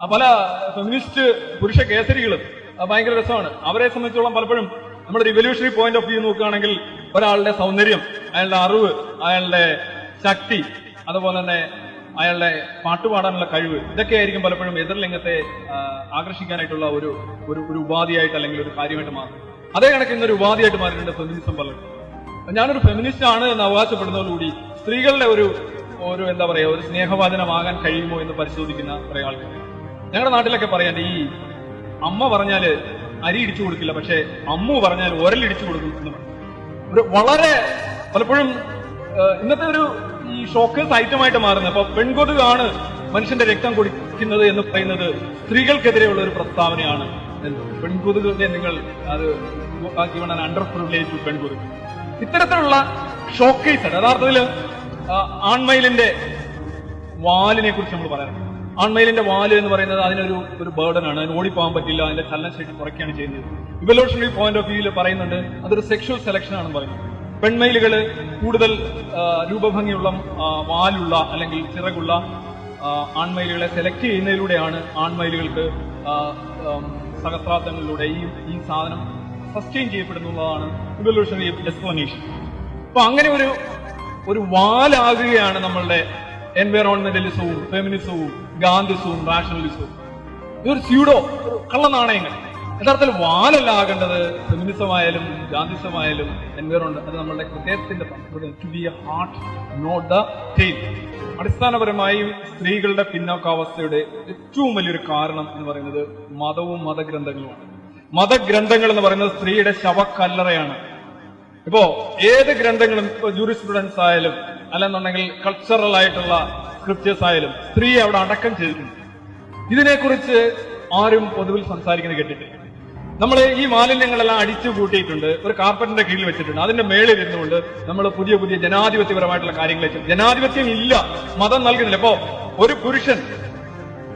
പല ഫെമിനിസ്റ്റ് പുരുഷ കേസരികളും ഭയങ്കര രസമാണ്. അവരെ സംബന്ധിച്ചോളം പലപ്പോഴും നമ്മുടെ റിവല്യൂഷണറി പോയിന്റ് ഓഫ് വ്യൂ നോക്കുകയാണെങ്കിൽ ഒരാളുടെ സൗന്ദര്യം അയാളുടെ അറിവ് അയാളുടെ ശക്തി അതുപോലെ തന്നെ അയാളുടെ പാട്ടുപാടാനുള്ള കഴിവ് ഇതൊക്കെ ആയിരിക്കും പലപ്പോഴും എതിർലിംഗത്തെ ലിംഗത്തെ ആകർഷിക്കാനായിട്ടുള്ള ഒരു ഒരു ഒരു ഉപാധിയായിട്ട് അല്ലെങ്കിൽ ഒരു കാര്യമായിട്ട് മാറും അതേ കണക്ക് ഇന്നൊരു ഉപാധിയായിട്ട് മാറിയിട്ടുണ്ട് ഫെമിനിസം പലപ്പോഴും ഞാനൊരു ഫെമിനിസ്റ്റ് ആണ് എന്ന് അവകാശപ്പെടുന്നതോടുകൂടി സ്ത്രീകളുടെ ഒരു ഒരു എന്താ പറയുക ഒരു സ്നേഹവാചനമാകാൻ കഴിയുമോ എന്ന് പരിശോധിക്കുന്ന കുറേ ആൾക്കാർ ഞങ്ങളുടെ നാട്ടിലൊക്കെ പറയാൻ ഈ അമ്മ പറഞ്ഞാൽ അരി ഇടിച്ചു കൊടുക്കില്ല പക്ഷെ അമ്മു പറഞ്ഞാൽ ഒരലിടിച്ചു കൊടുക്കും എന്ന് പറയും. ഒരു വളരെ പലപ്പോഴും ഇന്നത്തെ ഒരു ഈ ഷോക്കേഴ്സ് ഐറ്റമായിട്ട് മാറുന്നത്. അപ്പൊ പെൺകൊതുകാണ് മനുഷ്യന്റെ രക്തം കുടിക്കുന്നത് എന്ന് പറയുന്നത് സ്ത്രീകൾക്കെതിരെയുള്ള ഒരു പ്രസ്താവനയാണ്. പെൺകൊതുകിനെ നിങ്ങൾ അത് അണ്ടർ പ്രിവിലേജ് ടു പെൺകൊതുക്. ഇത്തരത്തിലുള്ള ഷോക്കേസ് യഥാർത്ഥത്തിൽ ആൺമയിലിന്റെ വാലിനെ കുറിച്ച് നമ്മൾ പറയാറുണ്ട്. ആൺമയിലിന്റെ വാൽ എന്ന് പറയുന്നത് അതിനൊരു ഒരു ബേർഡനാണ് അതിന് ഓടിപ്പോകാൻ പറ്റില്ല. അതിന്റെ ചലനശേഷി കുറയ്ക്കുകയാണ് ചെയ്യുന്നത്. ഇവല്യൂഷണറി പോയിന്റ് ഓഫ് വ്യൂയിൽ പറയുന്നുണ്ട് അതൊരു സെക്ഷൽ സെലക്ഷൻ ആണെന്ന് പറയുന്നത്. പെൺമയിലുകൾ കൂടുതൽ രൂപഭംഗിയുള്ള വാലുള്ള അല്ലെങ്കിൽ ചിറകുള്ള ആൺമയിലുകളെ സെലക്ട് ചെയ്യുന്നതിലൂടെയാണ് ആൺമയിലുകൾക്ക് സഹസ്രാബ്ദങ്ങളിലൂടെ ഈ ഈ സാധനം സസ്റ്റെയിൻ ചെയ്യപ്പെടുന്നതാണ് ഇവല്യൂഷണറി എക്സ്പ്ലനേഷൻ അപ്പൊ അങ്ങനെ ഒരു ഒരു വാലാകുകയാണ് നമ്മളുടെ എൻവയറോൺമെന്റലിസവും ഫെമിനിസവും ഗാന്ധിസവും റാഷണലിസവും ഇതൊരു സ്യൂഡോ കള്ളനാണയങ്ങൾ യഥാർത്ഥത്തിൽ വാലല്ല ആകേണ്ടത് ഫെമിനിസമായാലും ഗാന്ധിസമായാലും എൻവയറോണ്ട് അത് നമ്മളുടെ ഹൃദയത്തിന്റെ ഹാർട്ട് നോട്ട് ദ ടെയിൽ അടിസ്ഥാനപരമായി സ്ത്രീകളുടെ പിന്നോക്കാവസ്ഥയുടെ ഏറ്റവും വലിയൊരു കാരണം എന്ന് പറയുന്നത് മതവും മതഗ്രന്ഥങ്ങളുമാണ്. മതഗ്രന്ഥങ്ങൾ എന്ന് പറയുന്നത് സ്ത്രീയുടെ ശവക്കല്ലറയാണ്. ഇപ്പോ ഏത് ഗ്രന്ഥങ്ങളും ഇപ്പോ ജൂറിസ്പ്രുഡൻസ് ആയാലും അല്ലെന്നുണ്ടെങ്കിൽ കൾച്ചറൽ ആയിട്ടുള്ള സ്ക്രിപ്റ്റേഴ്സ് ആയാലും സ്ത്രീയെ അവിടെ അടക്കം ചെയ്തിട്ടുണ്ട്. ഇതിനെക്കുറിച്ച് ആരും പൊതുവിൽ സംസാരിക്കുന്നത് കേട്ടിട്ടില്ല. നമ്മൾ ഈ മാലിന്യങ്ങളെല്ലാം അടിച്ചു കൂട്ടിയിട്ടുണ്ട് ഒരു കാർപ്പറ്റിന്റെ കീഴിൽ വെച്ചിട്ടുണ്ട്. അതിന്റെ മേളിൽ ഇരുന്നുകൊണ്ട് നമ്മൾ പുതിയ പുതിയ ജനാധിപത്യപരമായിട്ടുള്ള കാര്യങ്ങൾ ജനാധിപത്യം ഇല്ല മതം നൽകുന്നില്ല. ഇപ്പോ ഒരു പുരുഷൻ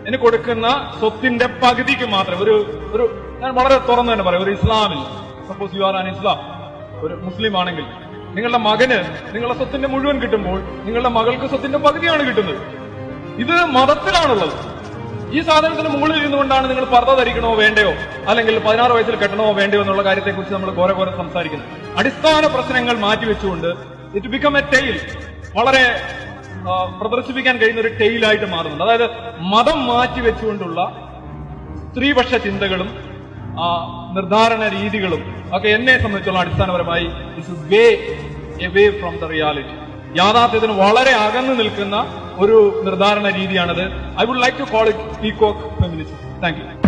എന്നെ കൊടുക്കുന്ന സ്വത്തിന്റെ പകുതിക്ക് മാത്രം ഒരു ഒരു ഞാൻ വളരെ തുറന്നു തന്നെ പറയാം ഒരു ഇസ്ലാമിൽ suppose you are an Islam ഒരു മുസ്ലിം ആണെങ്കിൽ നിങ്ങളുടെ മകന് നിങ്ങളുടെ സ്വത്തിന്റെ മുഴുവൻ കിട്ടുമ്പോൾ നിങ്ങളുടെ മകൾക്ക് സ്വത്തിന്റെ പകുതിയാണ് കിട്ടുന്നത്. ഇത് മതത്തിലാണുള്ളത്. ഈ സാധനത്തിന് മുകളിൽ ഇരുന്നുകൊണ്ടാണ് നിങ്ങൾ പർദ്ദ ധരിക്കണോ വേണ്ടയോ? അല്ലെങ്കിൽ പതിനാറ് വയസ്സിൽ കെട്ടണോ വേണ്ടയോ എന്നുള്ള കാര്യത്തെക്കുറിച്ച് നമ്മൾ കുറെ കുറെ സംസാരിക്കുന്നത് അടിസ്ഥാന പ്രശ്നങ്ങൾ മാറ്റിവെച്ചുകൊണ്ട് ഇറ്റ് ബിക്കം എ ടെയിൽ വളരെ പ്രദർശിപ്പിക്കാൻ കഴിയുന്ന ഒരു ടെയിലായിട്ട് മാറുന്നുണ്ട്. അതായത് മതം മാറ്റിവെച്ചുകൊണ്ടുള്ള സ്ത്രീപക്ഷ ചിന്തകളും നിർദ്ധാരണ രീതികളും ഒക്കെ എന്നെ സംബന്ധിച്ചുള്ള അടിസ്ഥാനപരമായി is way away from the reality യാഥാർത്ഥ്യത്തിന് വളരെ അകന്നു നിൽക്കുന്ന ഒരു നിർദ്ധാരണ രീതിയാണത്. I would like to call it peacock feminism thank you